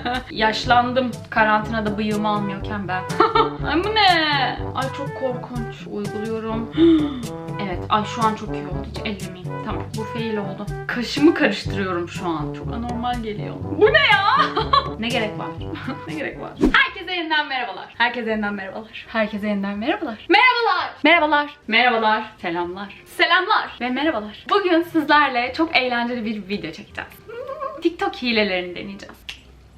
Yaşlandım. Karantinada bıyığımı almıyorken ben. Ay bu ne? Ay çok korkunç. Uyguluyorum. evet. Ay şu an çok iyi oldu. Hiç ellemeyeyim. Tamam. Bu fail oldu. Kaşımı karıştırıyorum şu an. Çok anormal geliyor. Bu ne ya? ne gerek var? ne gerek var? Herkese yeniden merhabalar. Herkese yeniden merhabalar. Herkese yeniden merhabalar. Merhabalar. Merhabalar. Merhabalar. Selamlar. Selamlar. Ve merhabalar. Bugün sizlerle çok eğlenceli bir video çekeceğiz. TikTok hilelerini deneyeceğiz.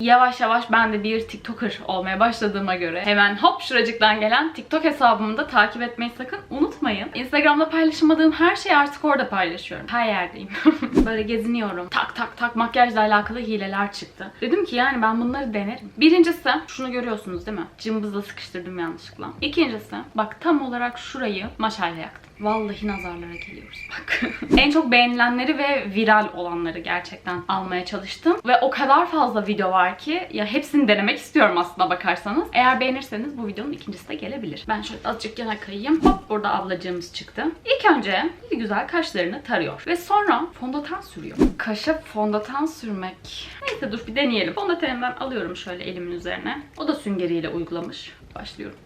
Yavaş yavaş ben de bir TikToker olmaya başladığıma göre hemen hop şuracıktan gelen TikTok hesabımı da takip etmeyi sakın unutmayın. Instagram'da paylaşamadığım her şeyi artık orada paylaşıyorum. Her yerdeyim. Böyle geziniyorum. Tak tak tak makyajla alakalı hileler çıktı. Dedim ki yani ben bunları denerim. Birincisi şunu görüyorsunuz değil mi? Cımbızla sıkıştırdım yanlışlıkla. İkincisi bak tam olarak şurayı maşayla yaktım. Vallahi nazarlara geliyoruz bak. en çok beğenilenleri ve viral olanları gerçekten almaya çalıştım. Ve o kadar fazla video var ki ya hepsini denemek istiyorum aslında bakarsanız. Eğer beğenirseniz bu videonun ikincisi de gelebilir. Ben şöyle azıcık yana kayayım. Hop burada ablacığımız çıktı. İlk önce bir güzel kaşlarını tarıyor. Ve sonra fondöten sürüyor. Kaşa fondöten sürmek. Neyse dur bir deneyelim. Fondöteni ben alıyorum şöyle elimin üzerine. O da süngeriyle uygulamış. Başlıyorum.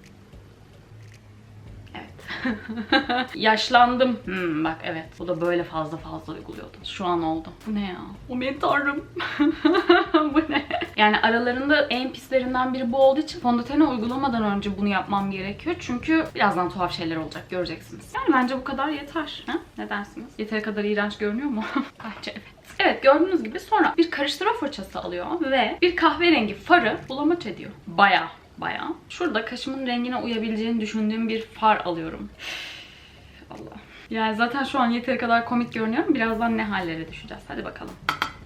Yaşlandım. Hmm, bak evet. Bu da böyle fazla fazla uyguluyordu. Şu an oldu. Bu ne ya? O benim tanrım. bu ne? Yani aralarında en pislerinden biri bu olduğu için fondöteni uygulamadan önce bunu yapmam gerekiyor. Çünkü birazdan tuhaf şeyler olacak. Göreceksiniz. Yani bence bu kadar yeter. Ha? Ne dersiniz? Yeteri kadar iğrenç görünüyor mu? bence evet. Evet gördüğünüz gibi sonra bir karıştırma fırçası alıyor ve bir kahverengi farı bulamaç ediyor. Bayağı bayağı. Şurada kaşımın rengine uyabileceğini düşündüğüm bir far alıyorum. Allah. Yani zaten şu an yeteri kadar komik görünüyorum. Birazdan ne hallere düşeceğiz. Hadi bakalım.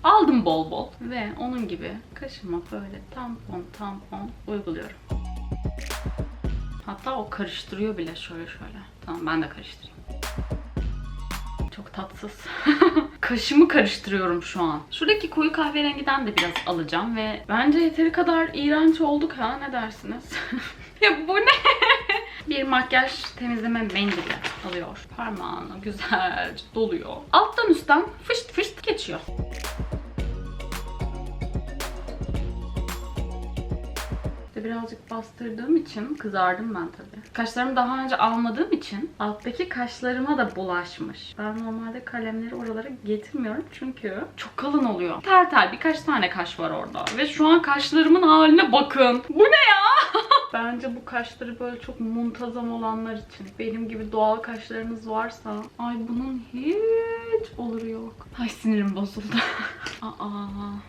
Aldım bol bol ve onun gibi kaşıma böyle tampon tampon uyguluyorum. Hatta o karıştırıyor bile şöyle şöyle. Tamam ben de karıştırayım. Çok tatsız. Kaşımı karıştırıyorum şu an. Şuradaki koyu kahverengiden de biraz alacağım ve bence yeteri kadar iğrenç olduk ha ne dersiniz? ya bu ne? bir makyaj temizleme mendili alıyor. Parmağını güzelce doluyor. Alttan üstten fışt fışt geçiyor. Birazcık bastırdığım için kızardım ben tabii. Kaşlarımı daha önce almadığım için alttaki kaşlarıma da bulaşmış. Ben normalde kalemleri oralara getirmiyorum çünkü çok kalın oluyor. Tel tel birkaç tane kaş var orada. Ve şu an kaşlarımın haline bakın. Bu ne ya? Bence bu kaşları böyle çok muntazam olanlar için. Benim gibi doğal kaşlarınız varsa ay bunun hiç oluru yok. Ay sinirim bozuldu. Aa,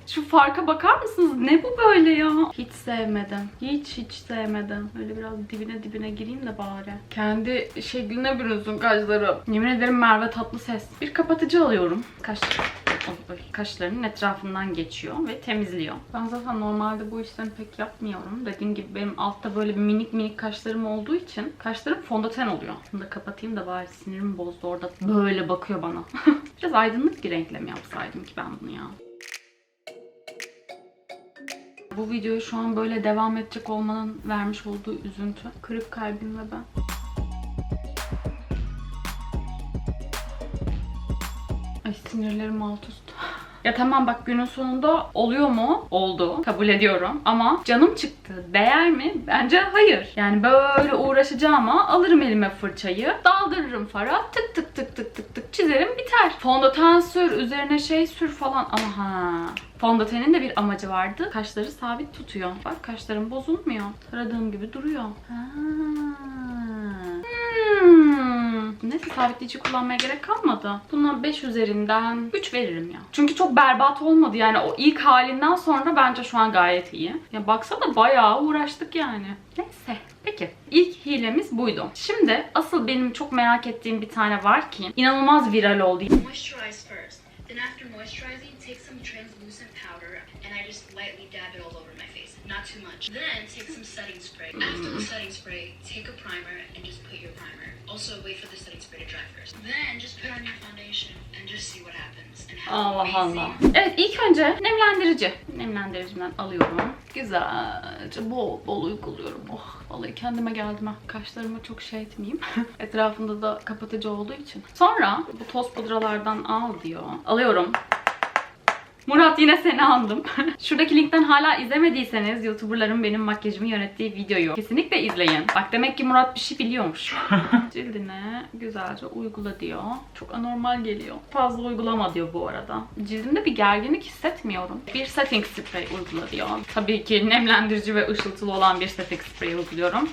şu farka bakar mısınız? Ne bu böyle ya? Hiç sevmedim. Hiç hiç sevmedim. Böyle biraz dibine dibine gireyim de bari. Kendi şekline bürünsün kaşlarım. Yemin ederim Merve tatlı ses. Bir kapatıcı alıyorum. Kaş kaşlarının etrafından geçiyor ve temizliyor. Ben zaten normalde bu işlemi pek yapmıyorum. Dediğim gibi benim altta böyle minik minik kaşlarım olduğu için kaşlarım fondöten oluyor. Bunu da kapatayım da bari sinirim bozdu orada. Böyle bakıyor bana. Biraz aydınlık bir renkle mi yapsaydım ki ben bunu ya? Bu videoyu şu an böyle devam edecek olmanın vermiş olduğu üzüntü. Kırık kalbim ve ben. Ay sinirlerim alt üst. Ya tamam bak günün sonunda oluyor mu? Oldu. Kabul ediyorum. Ama canım çıktı. Değer mi? Bence hayır. Yani böyle uğraşacağıma alırım elime fırçayı. Daldırırım fara. Tık tık tık tık tık tık çizerim biter. Fondöten sür. Üzerine şey sür falan. Ama ha. Fondötenin de bir amacı vardı. Kaşları sabit tutuyor. Bak kaşlarım bozulmuyor. Taradığım gibi duruyor. Ha. Hmm. Neyse sabitleyici kullanmaya gerek kalmadı. Buna 5 üzerinden 3 veririm ya. Çünkü çok berbat olmadı yani o ilk halinden sonra bence şu an gayet iyi. Ya baksana bayağı uğraştık yani. Neyse. Peki. ilk hilemiz buydu. Şimdi asıl benim çok merak ettiğim bir tane var ki inanılmaz viral oldu. Moisturize first. Then after moisturizing, take some just lightly dab it all over my face. Not too much. Then take some setting spray. After the setting spray, take a primer and just put your primer. Also wait for the setting spray to dry first. Then just put on your foundation and just see what happens. And Allah amazing Allah. Evet ilk önce nemlendirici. Nemlendiricimden alıyorum. Güzelce bol bol uyguluyorum. Oh vallahi kendime geldim ha. Kaşlarımı çok şey etmeyeyim. Etrafında da kapatıcı olduğu için. Sonra bu toz pudralardan al diyor. Alıyorum. Murat yine seni andım. Şuradaki linkten hala izlemediyseniz YouTuber'ların benim makyajımı yönettiği videoyu kesinlikle izleyin. Bak demek ki Murat bir şey biliyormuş. Cildine güzelce uygula diyor. Çok anormal geliyor. Fazla uygulama diyor bu arada. Cildimde bir gerginlik hissetmiyorum. Bir setting spray uygula diyor. Tabii ki nemlendirici ve ışıltılı olan bir setting spray uyguluyorum.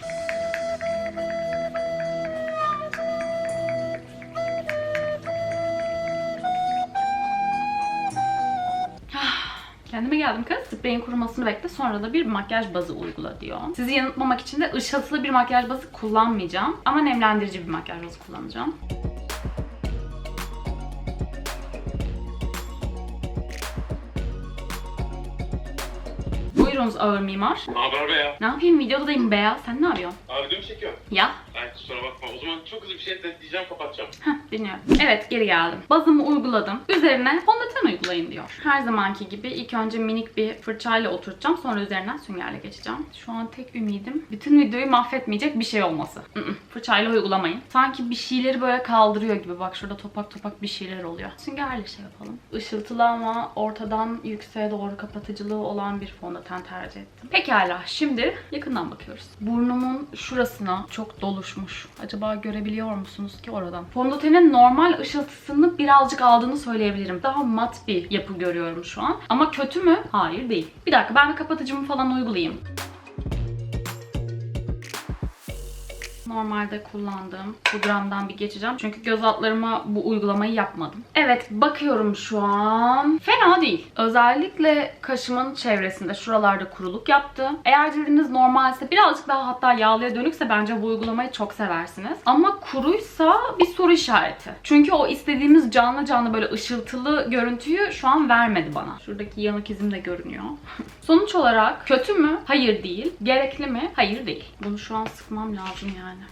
Kendime geldim kız. Spreyin kurumasını bekle sonra da bir makyaj bazı uygula diyor. Sizi yanıltmamak için de ışıltılı bir makyaj bazı kullanmayacağım. Ama nemlendirici bir makyaj bazı kullanacağım. Buyurunuz ağır mimar. Ne haber be ya? Ne yapayım videodayım be ya. Sen ne yapıyorsun? Abi video mu çekiyorum? Ya. Ay kusura bakma. O zaman çok hızlı bir şey diyeceğim kapatacağım. Heh, dinliyorum. Evet geri geldim. Bazımı uyguladım. Üzerine fondöten uygulayın diyor. Her zamanki gibi ilk önce minik bir fırçayla oturtacağım. Sonra üzerinden süngerle geçeceğim. Şu an tek ümidim bütün videoyu mahvetmeyecek bir şey olması. Fırçayla uygulamayın. Sanki bir şeyleri böyle kaldırıyor gibi. Bak şurada topak topak bir şeyler oluyor. Süngerle şey yapalım. Işıltılı ama ortadan yükseğe doğru kapatıcılığı olan bir fondöten tercih ettim. Pekala şimdi yakından bakıyoruz. Burnumun şurasına çok doluşmuş. Acaba görebiliyor musunuz ki oradan? Fondötenin normal ışıltısını birazcık aldığını söyleyebilirim. Daha mat bir yapı görüyorum şu an. Ama kötü mü? Hayır değil. Bir dakika ben bir kapatıcımı falan uygulayayım. Normalde kullandığım pudramdan bir geçeceğim. Çünkü göz altlarıma bu uygulamayı yapmadım. Evet bakıyorum şu an. Fena değil. Özellikle kaşımın çevresinde şuralarda kuruluk yaptı. Eğer cildiniz normalse birazcık daha hatta yağlıya dönükse bence bu uygulamayı çok seversiniz. Ama kuruysa bir soru işareti. Çünkü o istediğimiz canlı canlı böyle ışıltılı görüntüyü şu an vermedi bana. Şuradaki yanık izim de görünüyor. Sonuç olarak kötü mü? Hayır değil. Gerekli mi? Hayır değil. Bunu şu an sıkmam lazım yani.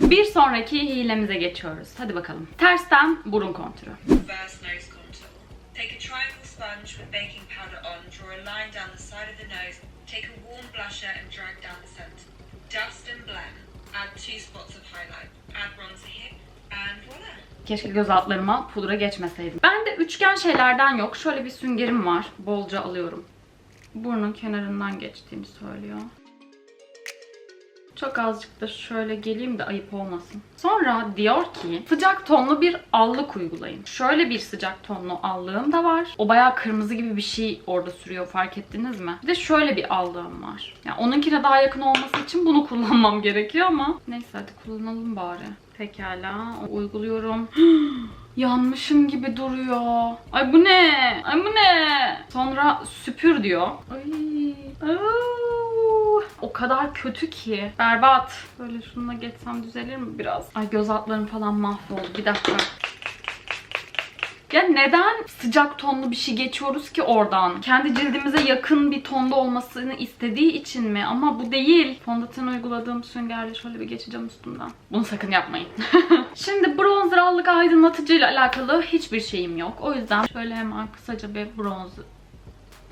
Bir sonraki hilemize geçiyoruz. Hadi bakalım. Tersten burun kontürü. Reverse nose contour. Take a triangle sponge with baking powder on, draw a line down the side of the nose, take a warm blusher and drag down the center. Dust and blend. Add two spots of highlight. Add bronzer here, and voila. Keşke göz altlarıma pudra geçmeseydim. Bende üçgen şeylerden yok. Şöyle bir süngerim var. Bolca alıyorum. Burnun kenarından geçtiğini söylüyor. Çok azıcık da şöyle geleyim de ayıp olmasın. Sonra diyor ki sıcak tonlu bir allık uygulayın. Şöyle bir sıcak tonlu allığım da var. O bayağı kırmızı gibi bir şey orada sürüyor fark ettiniz mi? Bir de şöyle bir allığım var. Yani onunkine daha yakın olması için bunu kullanmam gerekiyor ama neyse hadi kullanalım bari. Pekala uyguluyorum. Yanmışım gibi duruyor. Ay bu ne? Ay bu ne? Sonra süpür diyor. Ay. Au. O kadar kötü ki. Berbat. Böyle şununla geçsem düzelir mi biraz? Ay göz altlarım falan mahvoldu. Bir dakika. Ya neden sıcak tonlu bir şey geçiyoruz ki oradan? Kendi cildimize yakın bir tonda olmasını istediği için mi? Ama bu değil. Fondöten uyguladığım süngerle şöyle bir geçeceğim üstümden. Bunu sakın yapmayın. Şimdi bronzer allık aydınlatıcı ile alakalı hiçbir şeyim yok. O yüzden şöyle hemen kısaca bir bronzer...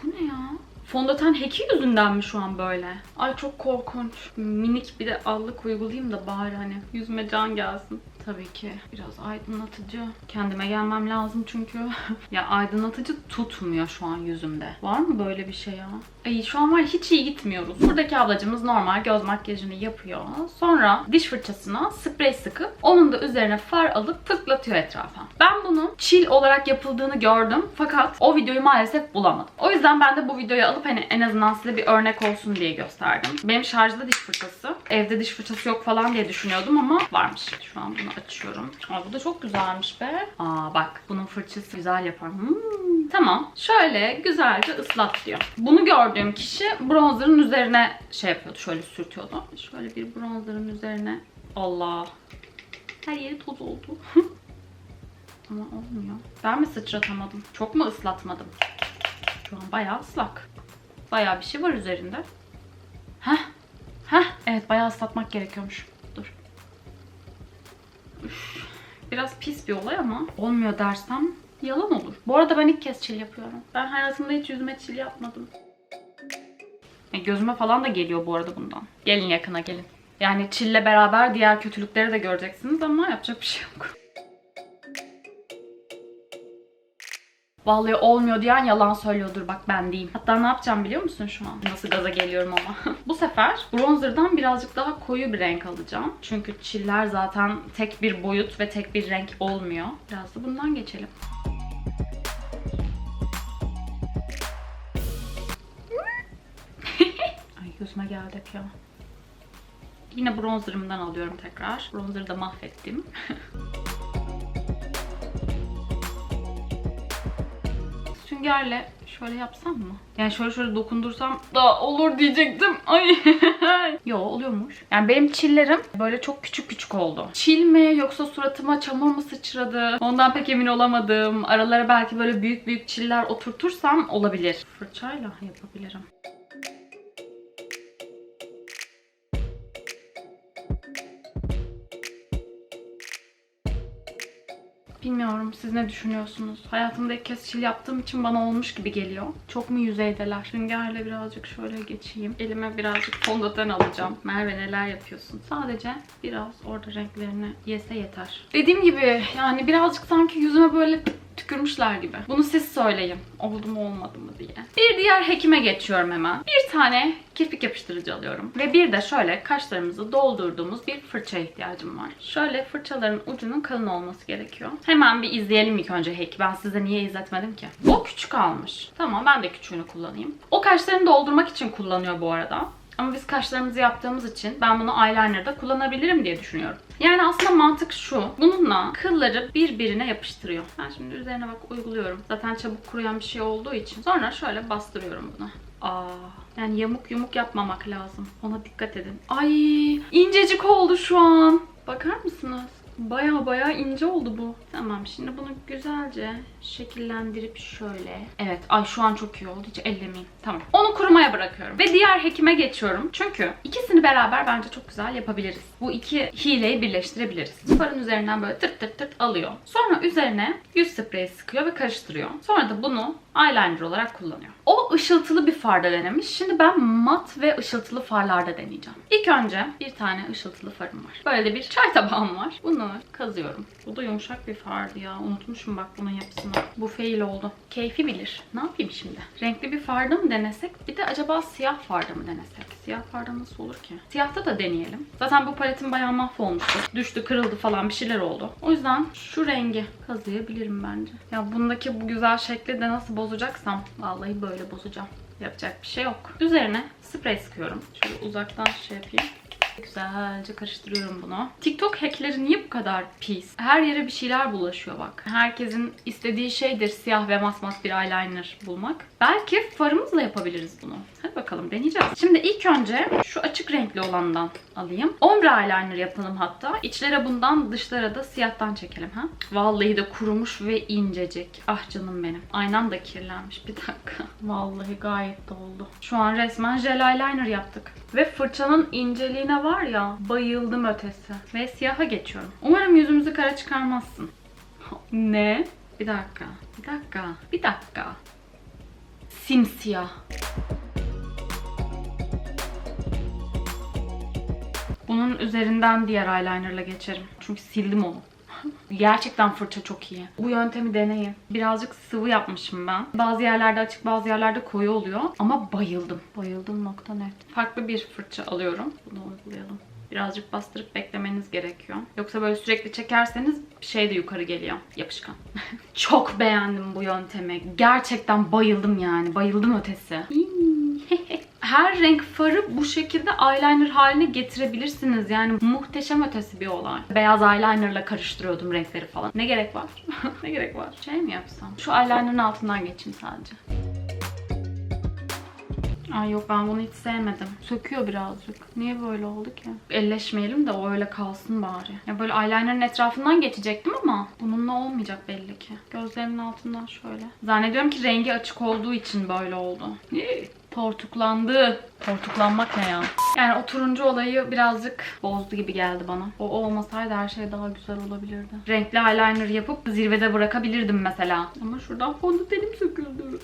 Bu ne ya? Fondöten heki yüzünden mi şu an böyle? Ay çok korkunç. Minik bir de allık uygulayayım da bari hani yüzüme can gelsin. Tabii ki biraz aydınlatıcı. Kendime gelmem lazım çünkü. ya aydınlatıcı tutmuyor şu an yüzümde. Var mı böyle bir şey ya? Ay şu an var hiç iyi gitmiyoruz. Buradaki ablacımız normal göz makyajını yapıyor. Sonra diş fırçasına sprey sıkıp onun da üzerine far alıp fırlatıyor etrafa. Ben bunun chill olarak yapıldığını gördüm. Fakat o videoyu maalesef bulamadım. O yüzden ben de bu videoyu alıp hani en azından size bir örnek olsun diye gösterdim. Benim şarjda diş fırçası. Evde diş fırçası yok falan diye düşünüyordum ama varmış. Şu an bunu açıyorum. Aa, bu da çok güzelmiş be. Aa bak bunun fırçası güzel yapar. Hmm. Tamam. Şöyle güzelce ıslat diyor. Bunu gördüğüm kişi bronzerın üzerine şey yapıyordu. Şöyle sürtüyordu. Şöyle bir bronzerın üzerine. Allah. Her yeri toz oldu. Ama olmuyor. Ben mi sıçratamadım? Çok mu ıslatmadım? Şu an bayağı ıslak. Bayağı bir şey var üzerinde. Heh. Heh. Evet bayağı ıslatmak gerekiyormuş. Dur. Üf. Biraz pis bir olay ama olmuyor dersem yalan olur. Bu arada ben ilk kez çil yapıyorum. Ben hayatımda hiç yüzüme çil yapmadım. E, gözüme falan da geliyor bu arada bundan. Gelin yakına gelin. Yani çille beraber diğer kötülükleri de göreceksiniz ama yapacak bir şey yok. Vallahi olmuyor diyen yalan söylüyordur bak ben diyeyim. Hatta ne yapacağım biliyor musun şu an? Nasıl gaza geliyorum ama. Bu sefer bronzerdan birazcık daha koyu bir renk alacağım. Çünkü çiller zaten tek bir boyut ve tek bir renk olmuyor. Biraz da bundan geçelim. Ay gözüme geldi ya. Yine bronzerımdan alıyorum tekrar. Bronzer'ı da mahvettim. Süngerle şöyle yapsam mı? Yani şöyle şöyle dokundursam da olur diyecektim. Ay. Yo oluyormuş. Yani benim çillerim böyle çok küçük küçük oldu. Çil mi yoksa suratıma çamur mu sıçradı? Ondan pek emin olamadım. Aralara belki böyle büyük büyük çiller oturtursam olabilir. Fırçayla yapabilirim. Bilmiyorum siz ne düşünüyorsunuz? Hayatımda ilk kez çil yaptığım için bana olmuş gibi geliyor. Çok mu yüzeydeler? Süngerle birazcık şöyle geçeyim. Elime birazcık fondöten alacağım. Merve neler yapıyorsun? Sadece biraz orada renklerini yese yeter. Dediğim gibi yani birazcık sanki yüzüme böyle tükürmüşler gibi. Bunu siz söyleyin. Oldu mu olmadı mı diye. Bir diğer hekime geçiyorum hemen. Bir tane kirpik yapıştırıcı alıyorum. Ve bir de şöyle kaşlarımızı doldurduğumuz bir fırça ihtiyacım var. Şöyle fırçaların ucunun kalın olması gerekiyor. Hemen bir izleyelim ilk önce heki. Ben size niye izletmedim ki? O küçük almış. Tamam ben de küçüğünü kullanayım. O kaşlarını doldurmak için kullanıyor bu arada. Ama biz kaşlarımızı yaptığımız için ben bunu eyeliner'da kullanabilirim diye düşünüyorum. Yani aslında mantık şu. Bununla kılları birbirine yapıştırıyor. Ben şimdi üzerine bak uyguluyorum. Zaten çabuk kuruyan bir şey olduğu için. Sonra şöyle bastırıyorum bunu. Aa, yani yamuk yumuk yapmamak lazım. Ona dikkat edin. Ay, incecik oldu şu an. Bakar mısınız? Baya baya ince oldu bu. Tamam şimdi bunu güzelce şekillendirip şöyle. Evet ay şu an çok iyi oldu hiç ellemeyeyim. Tamam. Onu kurumaya bırakıyorum. Ve diğer hekime geçiyorum. Çünkü ikisini beraber bence çok güzel yapabiliriz. Bu iki hileyi birleştirebiliriz. Farın üzerinden böyle tırt tırt tırt alıyor. Sonra üzerine yüz spreyi sıkıyor ve karıştırıyor. Sonra da bunu eyeliner olarak kullanıyor. O ışıltılı bir farda denemiş. Şimdi ben mat ve ışıltılı farlarda deneyeceğim. İlk önce bir tane ışıltılı farım var. Böyle de bir çay tabağım var. Bunu kazıyorum. Bu da yumuşak bir fardı ya. Unutmuşum bak bunun yapısını. Bu fail oldu. Keyfi bilir. Ne yapayım şimdi? Renkli bir farda mı denesek? Bir de acaba siyah farda mı denesek? Siyah farda nasıl olur ki? Siyahta da deneyelim. Zaten bu paletim bayağı mahvolmuştu. Düştü, kırıldı falan bir şeyler oldu. O yüzden şu rengi kazıyabilirim bence. Ya bundaki bu güzel şekli de nasıl bozacaksam vallahi böyle bozacağım. Yapacak bir şey yok. Üzerine sprey sıkıyorum. Şöyle uzaktan şey yapayım. Güzelce karıştırıyorum bunu. TikTok hackleri niye bu kadar pis? Her yere bir şeyler bulaşıyor bak. Herkesin istediği şeydir siyah ve masmat bir eyeliner bulmak. Belki farımızla yapabiliriz bunu. Hadi bakalım deneyeceğiz. Şimdi ilk önce şu açık renkli olandan alayım. Ombre eyeliner yapalım hatta. İçlere bundan dışlara da siyahtan çekelim ha. Vallahi de kurumuş ve incecik. Ah canım benim. Aynam da kirlenmiş. Bir dakika. Vallahi gayet de. Şu an resmen jel eyeliner yaptık. Ve fırçanın inceliğine var ya bayıldım ötesi. Ve siyaha geçiyorum. Umarım yüzümüzü kara çıkarmazsın. Ne? Bir dakika. Bir dakika. Bir dakika. Simsiyah. Bunun üzerinden diğer eyelinerla geçerim. Çünkü sildim onu. Gerçekten fırça çok iyi. Bu yöntemi deneyin. Birazcık sıvı yapmışım ben. Bazı yerlerde açık bazı yerlerde koyu oluyor. Ama bayıldım. Bayıldım nokta net. Farklı bir fırça alıyorum. Bunu uygulayalım. Birazcık bastırıp beklemeniz gerekiyor. Yoksa böyle sürekli çekerseniz şey de yukarı geliyor. Yapışkan. çok beğendim bu yöntemi. Gerçekten bayıldım yani. Bayıldım ötesi. Her renk farı bu şekilde eyeliner haline getirebilirsiniz. Yani muhteşem ötesi bir olay. Beyaz eyelinerla karıştırıyordum renkleri falan. Ne gerek var? ne gerek var? Şey mi yapsam? Şu eyelinerın altından geçeyim sadece. Ay yok ben bunu hiç sevmedim. Söküyor birazcık. Niye böyle oldu ki? Elleşmeyelim de o öyle kalsın bari. Ya böyle eyelinerın etrafından geçecektim ama bununla olmayacak belli ki. Gözlerimin altından şöyle. Zannediyorum ki rengi açık olduğu için böyle oldu. Yee. Tortuklandı. Tortuklanmak ne ya? Yani o turuncu olayı birazcık bozdu gibi geldi bana. O olmasaydı her şey daha güzel olabilirdi. Renkli eyeliner yapıp zirvede bırakabilirdim mesela. Ama şuradan fondötenim söküldü.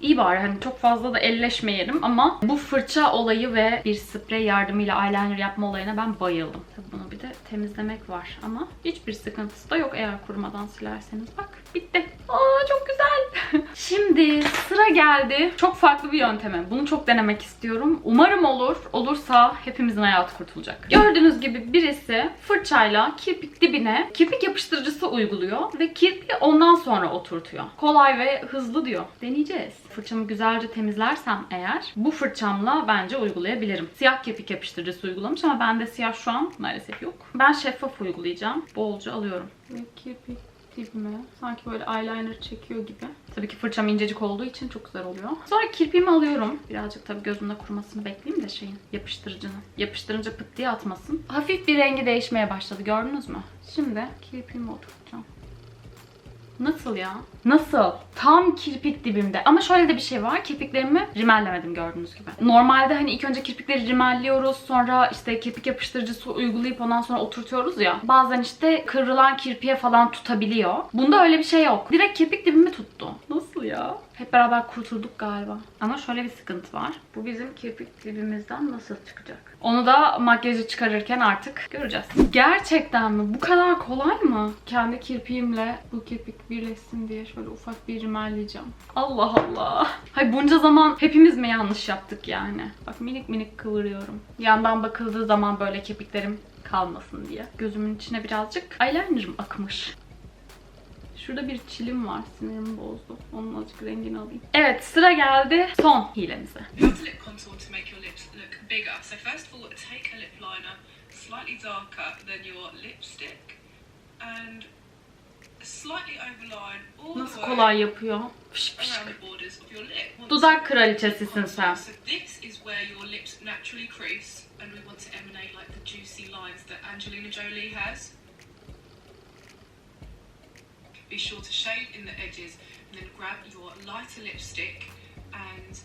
İyi bari hani çok fazla da elleşmeyelim ama bu fırça olayı ve bir sprey yardımıyla eyeliner yapma olayına ben bayıldım. Tabii bunu bir de temizlemek var ama hiçbir sıkıntısı da yok eğer kurumadan silerseniz. Bak bitti. Aa çok güzel. Şimdi sıra geldi. Çok farklı bir yönteme. Bunu çok denemek istiyorum. Umarım olur. Olursa hepimizin hayatı kurtulacak. Gördüğünüz gibi birisi fırçayla kirpik dibine kirpik yapıştırıcısı uyguluyor ve kirpiği ondan sonra oturtuyor. Kolay ve hızlı diyor. Deneyeceğiz. Fırçamı güzelce temizlersem eğer bu fırçamla bence uygulayabilirim. Siyah kirpik yapıştırıcısı uygulamış ama bende siyah şu an maalesef yok. Ben şeffaf uygulayacağım. Bolca alıyorum. Ve kirpik dibime sanki böyle eyeliner çekiyor gibi. Tabii ki fırçam incecik olduğu için çok güzel oluyor. Sonra kirpiğimi alıyorum. Birazcık tabii gözümde kurumasını bekleyeyim de şeyin yapıştırıcının. Yapıştırınca pıt diye atmasın. Hafif bir rengi değişmeye başladı gördünüz mü? Şimdi kirpiğimi oturtacağım. Nasıl ya? Nasıl? Tam kirpik dibimde. Ama şöyle de bir şey var. Kirpiklerimi rimellemedim gördüğünüz gibi. Normalde hani ilk önce kirpikleri rimelliyoruz. Sonra işte kirpik yapıştırıcısı uygulayıp ondan sonra oturtuyoruz ya. Bazen işte kıvrılan kirpiğe falan tutabiliyor. Bunda öyle bir şey yok. Direkt kirpik dibimi tuttu. Nasıl ya? Hep beraber kurtulduk galiba. Ama şöyle bir sıkıntı var. Bu bizim kirpik dibimizden nasıl çıkacak? Onu da makyajı çıkarırken artık göreceğiz. Gerçekten mi? Bu kadar kolay mı? Kendi kirpiğimle bu kirpik birleşsin diye şöyle ufak bir rimelleyeceğim. Allah Allah. Hay bunca zaman hepimiz mi yanlış yaptık yani? Bak minik minik kıvırıyorum. Yandan bakıldığı zaman böyle kirpiklerim kalmasın diye. Gözümün içine birazcık eyelinerım akmış. Şurada bir çilim var. Sinirimi bozdu. Onun azıcık rengini alayım. Evet sıra geldi son hilemize. Nasıl kolay yapıyor. Fış fış. Dudak kraliçesisin sen. So this is where your lips naturally crease and we want to emanate like the juicy lines that Angelina Jolie has. Be sure to shade in the edges and then grab your lighter lipstick and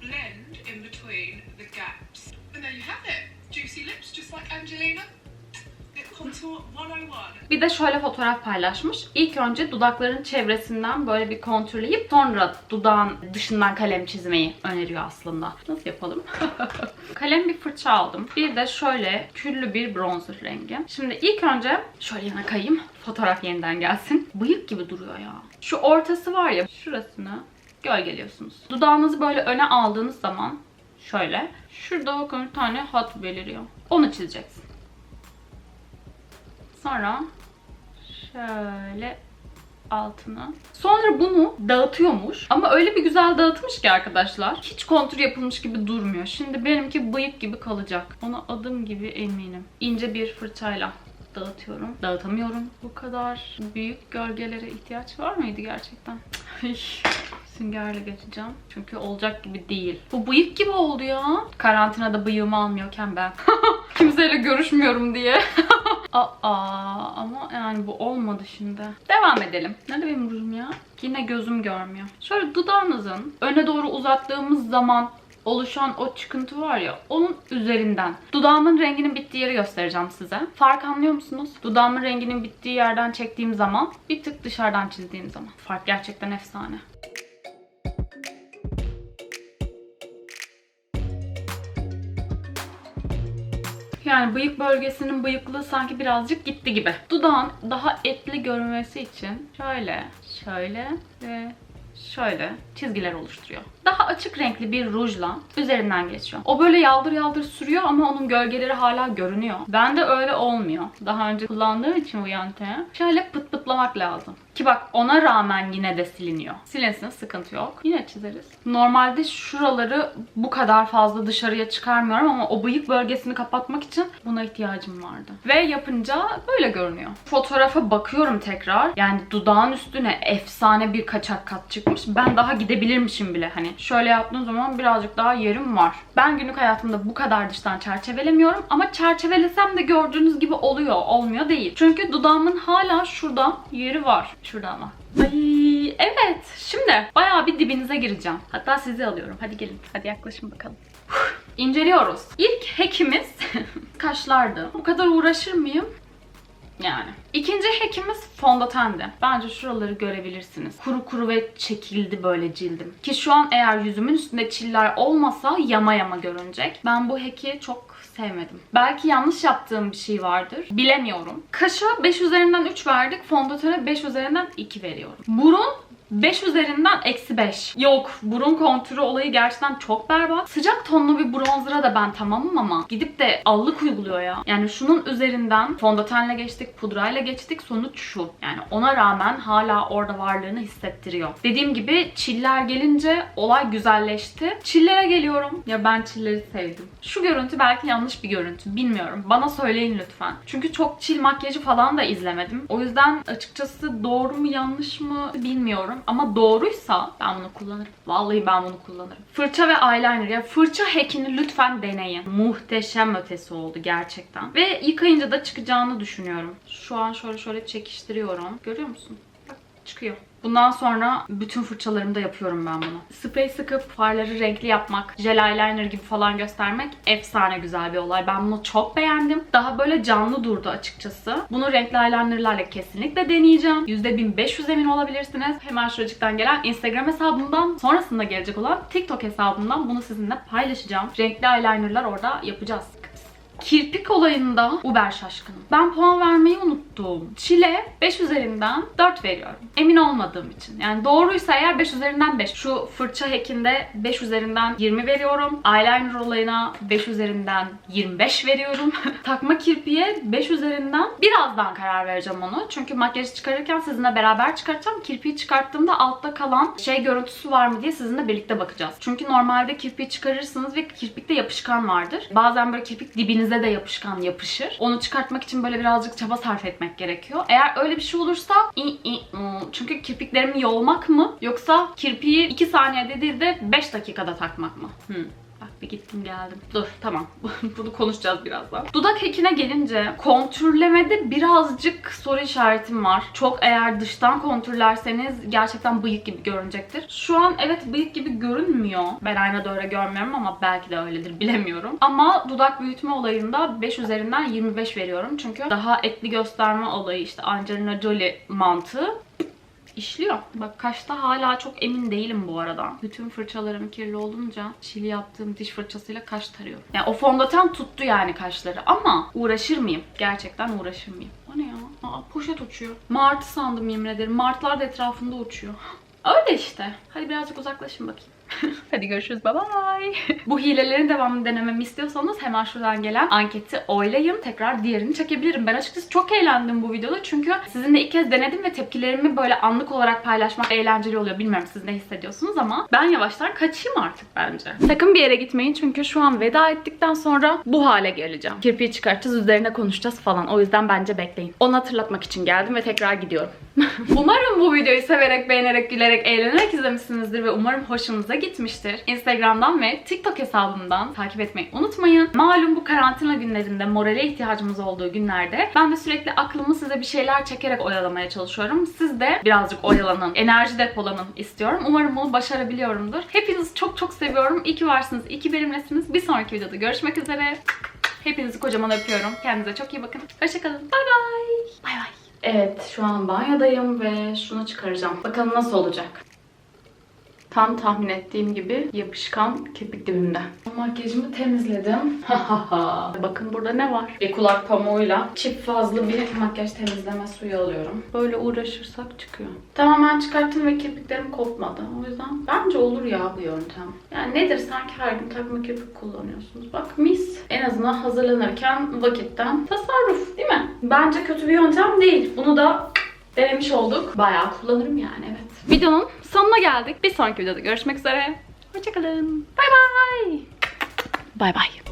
blend in between the gaps. And there you have it. Juicy lips just like Angelina. 101. Bir de şöyle fotoğraf paylaşmış. İlk önce dudakların çevresinden böyle bir kontürleyip sonra dudağın dışından kalem çizmeyi öneriyor aslında. Nasıl yapalım? kalem bir fırça aldım. Bir de şöyle küllü bir bronzer rengi. Şimdi ilk önce şöyle yana kayayım. Fotoğraf yeniden gelsin. Bıyık gibi duruyor ya. Şu ortası var ya şurasını gölgeliyorsunuz. Dudağınızı böyle öne aldığınız zaman şöyle şurada bakın bir tane hat beliriyor. Onu çizeceksin. Sonra şöyle altına. Sonra bunu dağıtıyormuş. Ama öyle bir güzel dağıtmış ki arkadaşlar. Hiç kontür yapılmış gibi durmuyor. Şimdi benimki bıyık gibi kalacak. Ona adım gibi eminim. İnce bir fırçayla dağıtıyorum. Dağıtamıyorum. Bu kadar büyük gölgelere ihtiyaç var mıydı gerçekten? Süngerle geçeceğim. Çünkü olacak gibi değil. Bu bıyık gibi oldu ya. Karantinada bıyığımı almıyorken ben. Kimseyle görüşmüyorum diye. Aa ama yani bu olmadı şimdi. Devam edelim. Nerede benim rujum ya? Yine gözüm görmüyor. Şöyle dudağınızın öne doğru uzattığımız zaman oluşan o çıkıntı var ya onun üzerinden. Dudağımın renginin bittiği yeri göstereceğim size. Fark anlıyor musunuz? Dudağımın renginin bittiği yerden çektiğim zaman bir tık dışarıdan çizdiğim zaman. Fark gerçekten efsane. Yani bıyık bölgesinin bıyıklığı sanki birazcık gitti gibi. Dudağın daha etli görünmesi için şöyle, şöyle ve şöyle çizgiler oluşturuyor. Daha açık renkli bir rujla üzerinden geçiyor. O böyle yaldır yaldır sürüyor ama onun gölgeleri hala görünüyor. Bende öyle olmuyor. Daha önce kullandığım için bu yöntemi. Şöyle pıt pıtlamak lazım. Ki bak ona rağmen yine de siliniyor. Silinsin sıkıntı yok. Yine çizeriz. Normalde şuraları bu kadar fazla dışarıya çıkarmıyorum ama o bıyık bölgesini kapatmak için buna ihtiyacım vardı. Ve yapınca böyle görünüyor. Fotoğrafa bakıyorum tekrar. Yani dudağın üstüne efsane bir kaçak kat çıkmış. Ben daha gidebilirmişim bile hani. Şöyle yaptığım zaman birazcık daha yerim var. Ben günlük hayatımda bu kadar dıştan çerçevelemiyorum ama çerçevelesem de gördüğünüz gibi oluyor. Olmuyor değil. Çünkü dudağımın hala şurada yeri var. Şurada ama. Ay evet. Şimdi bayağı bir dibinize gireceğim. Hatta sizi alıyorum. Hadi gelin. Hadi yaklaşın bakalım. İnceliyoruz. İlk hackimiz kaşlardı. Bu kadar uğraşır mıyım? Yani. İkinci hackimiz fondötendi. Bence şuraları görebilirsiniz. Kuru kuru ve çekildi böyle cildim. Ki şu an eğer yüzümün üstünde çiller olmasa yama yama görünecek. Ben bu hack'i çok sevmedim. Belki yanlış yaptığım bir şey vardır. Bilemiyorum. Kaşa 5 üzerinden 3 verdik. Fondötene 5 üzerinden 2 veriyorum. Burun 5 üzerinden eksi 5. Yok burun kontürü olayı gerçekten çok berbat. Sıcak tonlu bir bronzera da ben tamamım ama gidip de allık uyguluyor ya. Yani şunun üzerinden fondötenle geçtik, pudrayla geçtik. Sonuç şu. Yani ona rağmen hala orada varlığını hissettiriyor. Dediğim gibi çiller gelince olay güzelleşti. Çillere geliyorum. Ya ben çilleri sevdim. Şu görüntü belki yanlış bir görüntü. Bilmiyorum. Bana söyleyin lütfen. Çünkü çok çil makyajı falan da izlemedim. O yüzden açıkçası doğru mu yanlış mı bilmiyorum. Ama doğruysa ben bunu kullanırım. Vallahi ben bunu kullanırım. Fırça ve eyeliner. Ya fırça hackini lütfen deneyin. Muhteşem ötesi oldu gerçekten. Ve yıkayınca da çıkacağını düşünüyorum. Şu an şöyle şöyle çekiştiriyorum. Görüyor musun? Bak çıkıyor. Bundan sonra bütün fırçalarımda yapıyorum ben bunu. Sprey sıkıp farları renkli yapmak, jel eyeliner gibi falan göstermek efsane güzel bir olay. Ben bunu çok beğendim. Daha böyle canlı durdu açıkçası. Bunu renkli eyelinerlarla kesinlikle deneyeceğim. %1500 emin olabilirsiniz. Hemen şuracıktan gelen Instagram hesabımdan, sonrasında gelecek olan TikTok hesabımdan bunu sizinle paylaşacağım. Renkli eyelinerlar orada yapacağız. Kirpik olayında Uber şaşkınım. Ben puan vermeyi unuttum. Çile 5 üzerinden 4 veriyorum. Emin olmadığım için. Yani doğruysa eğer 5 üzerinden 5. Şu fırça hackinde 5 üzerinden 20 veriyorum. Eyeliner olayına 5 üzerinden 25 veriyorum. Takma kirpiye 5 üzerinden birazdan karar vereceğim onu. Çünkü makyajı çıkarırken sizinle beraber çıkartacağım. Kirpiği çıkarttığımda altta kalan şey görüntüsü var mı diye sizinle birlikte bakacağız. Çünkü normalde kirpiği çıkarırsınız ve kirpikte yapışkan vardır. Bazen böyle kirpik dibinize de yapışkan yapışır. Onu çıkartmak için böyle birazcık çaba sarf etmek gerekiyor. Eğer öyle bir şey olursa i, i, çünkü kirpiklerimi yolmak mı yoksa kirpiği 2 saniyede değil de 5 dakikada takmak mı? Hmm. Bir gittim geldim. Dur tamam. Bunu konuşacağız birazdan. Dudak ekine gelince kontürlemede birazcık soru işaretim var. Çok eğer dıştan kontürlerseniz gerçekten bıyık gibi görünecektir. Şu an evet bıyık gibi görünmüyor. Ben aynada öyle görmüyorum ama belki de öyledir bilemiyorum. Ama dudak büyütme olayında 5 üzerinden 25 veriyorum. Çünkü daha etli gösterme olayı işte Angelina Jolie mantığı işliyor. Bak kaşta hala çok emin değilim bu arada. Bütün fırçalarım kirli olunca çili yaptığım diş fırçasıyla kaş tarıyorum. Yani o fondöten tuttu yani kaşları ama uğraşır mıyım? Gerçekten uğraşır mıyım? O ne ya? Aa, poşet uçuyor. Martı sandım yemin ederim. Martılar da etrafında uçuyor. Öyle işte. Hadi birazcık uzaklaşın bakayım. Hadi görüşürüz. Bye bye. Bu hilelerin devamını denememi istiyorsanız hemen şuradan gelen anketi oylayın. Tekrar diğerini çekebilirim. Ben açıkçası çok eğlendim bu videoda. Çünkü sizinle ilk kez denedim ve tepkilerimi böyle anlık olarak paylaşmak eğlenceli oluyor. Bilmiyorum siz ne hissediyorsunuz ama ben yavaştan kaçayım artık bence. Sakın bir yere gitmeyin çünkü şu an veda ettikten sonra bu hale geleceğim. Kirpiği çıkartacağız, üzerine konuşacağız falan. O yüzden bence bekleyin. Onu hatırlatmak için geldim ve tekrar gidiyorum. umarım bu videoyu severek, beğenerek, gülerek, eğlenerek izlemişsinizdir ve umarım hoşunuza gitmiştir. Instagram'dan ve TikTok hesabımdan takip etmeyi unutmayın. Malum bu karantina günlerinde morale ihtiyacımız olduğu günlerde ben de sürekli aklımı size bir şeyler çekerek oyalamaya çalışıyorum. Siz de birazcık oyalanın, enerji depolanın istiyorum. Umarım bunu başarabiliyorumdur. Hepinizi çok çok seviyorum. İyi ki varsınız, iyi ki benimlesiniz. Bir sonraki videoda görüşmek üzere. Hepinizi kocaman öpüyorum. Kendinize çok iyi bakın. Hoşçakalın. Bay bay. Bay bay. Evet, şu an banyodayım ve şunu çıkaracağım. Bakalım nasıl olacak. Tam tahmin ettiğim gibi yapışkan kirpik dibimde. Makyajımı temizledim. Bakın burada ne var? Bir kulak pamuğuyla çift fazlı bir makyaj temizleme suyu alıyorum. Böyle uğraşırsak çıkıyor. Tamamen çıkarttım ve kirpiklerim kopmadı. O yüzden bence olur ya bu yöntem. Yani nedir sanki her gün takma kirpik kullanıyorsunuz. Bak mis. En azından hazırlanırken vakitten tasarruf değil mi? Bence kötü bir yöntem değil. Bunu da denemiş olduk. Bayağı kullanırım yani evet. Videonun sonuna geldik. Bir sonraki videoda görüşmek üzere. Hoşçakalın. Bay bay. Bay bay.